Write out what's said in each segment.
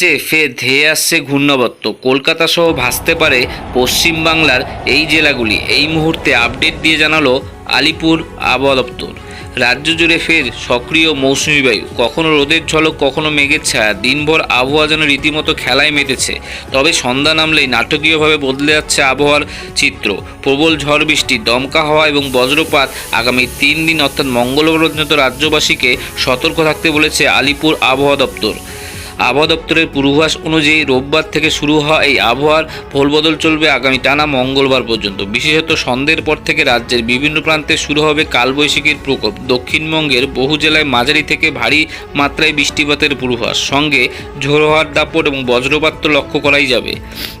রাজ্যে ফের ধেয়ে আসছে ঘূর্ণাবর্ত। কলকাতা সহ ভাসতে পারে পশ্চিমবাংলার এই জেলাগুলি। এই মুহূর্তে আপডেট দিয়ে জানালো আলিপুর আবহাওয়া দপ্তর। রাজ্য জুড়ে ফের সক্রিয় মৌসুমি বায়ু। কখনো রোদের ঝলক, কখনো মেঘের ছায়া। দিনভর আবহাওয়া যেন রীতিমতো খেলায় মেতেছে। তবে সন্ধ্যা নামলেই নাটকীয়ভাবে বদলে যাচ্ছে আবহাওয়ার চিত্র। প্রবল ঝড় বৃষ্টি, দমকা হাওয়া এবং বজ্রপাত আগামী তিন দিন অর্থাৎ মঙ্গলবার পর্যন্ত রাজ্যবাসীকে সতর্ক থাকতে বলেছে আলিপুর আবহাওয়া দপ্তর। আবহাওয়া দপ্তরের পূর্বাভাস অনুযায়ী রোববার থেকে শুরু হওয়া এই আবহাওয়ার ভোলবদল চলবে আগামী টানা মঙ্গলবার পর্যন্ত। বিশেষত সন্ধ্যের পর থেকে রাজ্যের বিভিন্ন প্রান্তে শুরু হবে কালবৈশাখীর প্রকোপ। দক্ষিণবঙ্গের বহু জেলায় মাঝারি থেকে ভারী মাত্রায় বৃষ্টিপাতের পূর্বাভাস। সঙ্গে ঝোড়ো হওয়ার দাপট এবং বজ্রপাত তো লক্ষ্য করাই যাবে।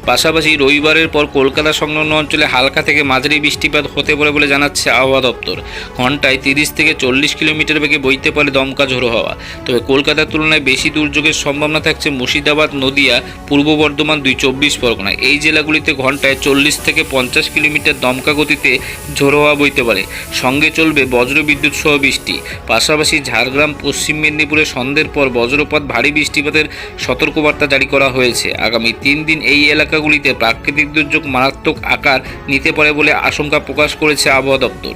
পাশাপাশি রবিবারের পর কলকাতা সংলগ্ন অঞ্চলে হালকা থেকে মাঝারি বৃষ্টিপাত হতে পারে বলে জানাচ্ছে আবহাওয়া দপ্তর। ঘন্টায় তিরিশ থেকে চল্লিশ কিলোমিটার বেগে বইতে পারে দমকা ঝোড়ো হওয়া। তবে কলকাতার তুলনায় বেশি দুর্যোগের সম্ভাবনা থাকছে মুর্শিদাবাদ, নদিয়া, পূর্ব বর্ধমান দুই চব্বিশ পরগনায় এই জেলাগুলিতে ঘন্টায় চল্লিশ থেকে পঞ্চাশ কিলোমিটার দমকা গতিতে ঝোড়ো বইতে পারে। সঙ্গে চলবে বজ্র বিদ্যুৎ সহ বৃষ্টি। পাশাপাশি ঝাড়গ্রাম, পশ্চিম মেদিনীপুরে সন্ধ্যের পর বজ্রপাত, ভারী বৃষ্টিপাতের সতর্কবার্তা জারি করা হয়েছে। আগামী তিন দিন এই এলাকাগুলিতে প্রাকৃতিক দুর্যোগ মারাত্মক আকার নিতে পারে বলে আশঙ্কা প্রকাশ করেছে আবহাওয়া দপ্তর।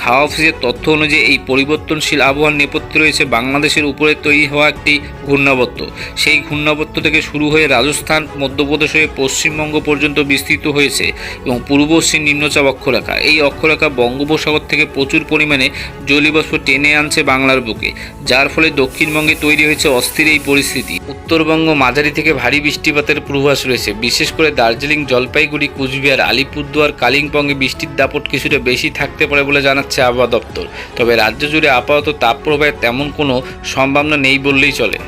হাওয়া অফিসের তথ্য অনুযায়ী এই পরিবর্তনশীল আবহাওয়ার নেপথ্যে রয়েছে বাংলাদেশের উপরে তৈরি হওয়া একটি ঘূর্ণাবর্ত। সেই ঘূর্ণাবর্ত থেকে শুরু হয়ে রাজস্থান, মধ্যপ্রদেশ হয়ে পশ্চিমবঙ্গ পর্যন্ত বিস্তৃত হয়েছে এবং পূর্ব পশ্চিম নিম্নচাপ অক্ষরেখা। এই অক্ষরেখা বঙ্গোপসাগর থেকে প্রচুর পরিমাণে জলীয়বাষ্প টেনে আনছে বাংলার বুকে, যার ফলে দক্ষিণবঙ্গে তৈরি হয়েছে অস্থির এই পরিস্থিতি। উত্তরবঙ্গ মাঝারি থেকে ভারী বৃষ্টিপাতের পূর্বাভাস রয়েছে। বিশেষ করে দার্জিলিং, জলপাইগুড়ি, কুচবিহার, আলিপুরদুয়ার, কালিম্পংয়ে বৃষ্টির দাপট কিছুটা বেশি থাকতে পারে বলে জানাচ্ছে আবহাওয়া দপ্তর। তবে রাজ্য জুড়ে আপাতত তাপপ্রবাহের তেমন কোনো সম্ভাবনা নেই বললেই চলে।